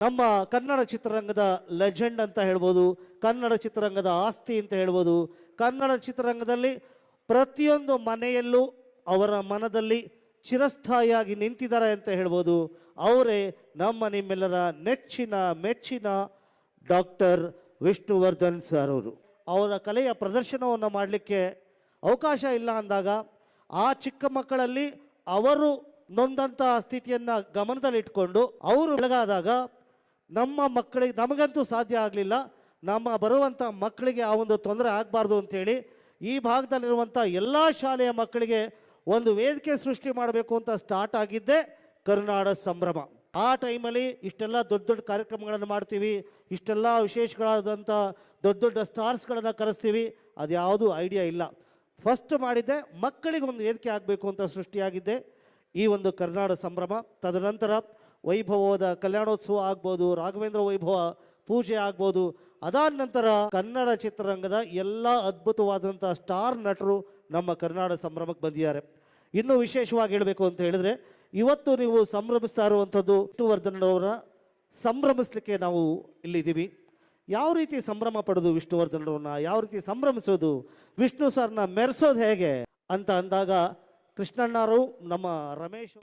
ನಮ್ಮ ಕನ್ನಡ ಚಿತ್ರರಂಗದ ಲೆಜೆಂಡ್ ಅಂತ ಹೇಳ್ಬೋದು, ಕನ್ನಡ ಚಿತ್ರರಂಗದ ಆಸ್ತಿ ಅಂತ ಹೇಳ್ಬೋದು, ಕನ್ನಡ ಚಿತ್ರರಂಗದಲ್ಲಿ ಪ್ರತಿಯೊಂದು ಮನೆಯಲ್ಲೂ ಅವರ ಮನದಲ್ಲಿ ಚಿರಸ್ಥಾಯಿಯಾಗಿ ನಿಂತಿದ್ದಾರೆ ಅಂತ ಹೇಳ್ಬೋದು. ಅವರೇ ನಮ್ಮ ನಿಮ್ಮೆಲ್ಲರ ನೆಚ್ಚಿನ, ಮೆಚ್ಚಿನ ಡಾಕ್ಟರ್ ವಿಷ್ಣುವರ್ಧನ್ ಸರ್ ಅವರು. ಅವರ ಕಲೆಯ ಪ್ರದರ್ಶನವನ್ನು ಮಾಡಲಿಕ್ಕೆ ಅವಕಾಶ ಇಲ್ಲ ಅಂದಾಗ ಆ ಚಿಕ್ಕ ಮಕ್ಕಳಲ್ಲಿ ಅವರು ನೊಂದಂತಹ ಸ್ಥಿತಿಯನ್ನು ಗಮನದಲ್ಲಿಟ್ಕೊಂಡು ಅವರು ಬೆಳಗಾದಾಗ ನಮ್ಮ ಮಕ್ಕಳಿಗೆ, ನಮಗಂತೂ ಸಾಧ್ಯ ಆಗಲಿಲ್ಲ. ನಮ್ಮ ಬರುವಂಥ ಮಕ್ಕಳಿಗೆ ಆ ಒಂದು ತೊಂದರೆ ಆಗಬಾರ್ದು ಅಂಥೇಳಿ ಈ ಭಾಗದಲ್ಲಿರುವಂಥ ಎಲ್ಲ ಶಾಲೆಯ ಮಕ್ಕಳಿಗೆ ಒಂದು ವೇದಿಕೆ ಸೃಷ್ಟಿ ಮಾಡಬೇಕು ಅಂತ ಸ್ಟಾರ್ಟ್ ಆಗಿದ್ದೆ ಕರುನಾಡ ಸಂಭ್ರಮ. ಆ ಟೈಮಲ್ಲಿ ಇಷ್ಟೆಲ್ಲ ದೊಡ್ಡ ದೊಡ್ಡ ಕಾರ್ಯಕ್ರಮಗಳನ್ನು ಮಾಡ್ತೀವಿ, ಇಷ್ಟೆಲ್ಲ ವಿಶೇಷಗಳಾದಂಥ ದೊಡ್ಡ ದೊಡ್ಡ ಸ್ಟಾರ್ಸ್ಗಳನ್ನು ಕರೆಸ್ತೀವಿ, ಅದ್ಯಾವುದೂ ಐಡಿಯಾ ಇಲ್ಲ. ಫಸ್ಟ್ ಮಾಡಿದ್ದೆ ಮಕ್ಕಳಿಗೆ ಒಂದು ವೇದಿಕೆ ಆಗಬೇಕು ಅಂತ ಸೃಷ್ಟಿಯಾಗಿದ್ದೆ ಈ ಒಂದು ಕರ್ನಾಡ ಸಂಭ್ರಮ. ತದನಂತರ ವೈಭವದ ಕಲ್ಯಾಣೋತ್ಸವ ಆಗ್ಬೋದು, ರಾಘವೇಂದ್ರ ವೈಭವ ಪೂಜೆ ಆಗ್ಬೋದು. ಅದಾದ ನಂತರ ಕನ್ನಡ ಚಿತ್ರರಂಗದ ಎಲ್ಲ ಅದ್ಭುತವಾದಂಥ ಸ್ಟಾರ್ ನಟರು ನಮ್ಮ ಕರ್ನಾಟಕ ಸಂಭ್ರಮಕ್ಕೆ ಬಂದಿದ್ದಾರೆ. ಇನ್ನೂ ವಿಶೇಷವಾಗಿ ಹೇಳಬೇಕು ಅಂತ ಹೇಳಿದ್ರೆ, ಇವತ್ತು ನೀವು ಸಂಭ್ರಮಿಸ್ತಾ ಇರುವಂಥದ್ದು ವಿಷ್ಣುವರ್ಧನ್ ಅವರ ಸಂಭ್ರಮಿಸ್ಲಿಕ್ಕೆ ನಾವು ಇಲ್ಲಿದ್ದೀವಿ. ಯಾವ ರೀತಿ ಸಂಭ್ರಮ ಪಡೋದು ವಿಷ್ಣುವರ್ಧನ್ ಯಾವ ರೀತಿ ಸಂಭ್ರಮಿಸೋದು? ವಿಷ್ಣು ಸರ್ನ ಮೆರೆಸೋದು ಹೇಗೆ? ಅಂತ ಅಂದಾಗ ಕೃಷ್ಣಣ್ಣರು ನಮ್ಮ ರಮೇಶ್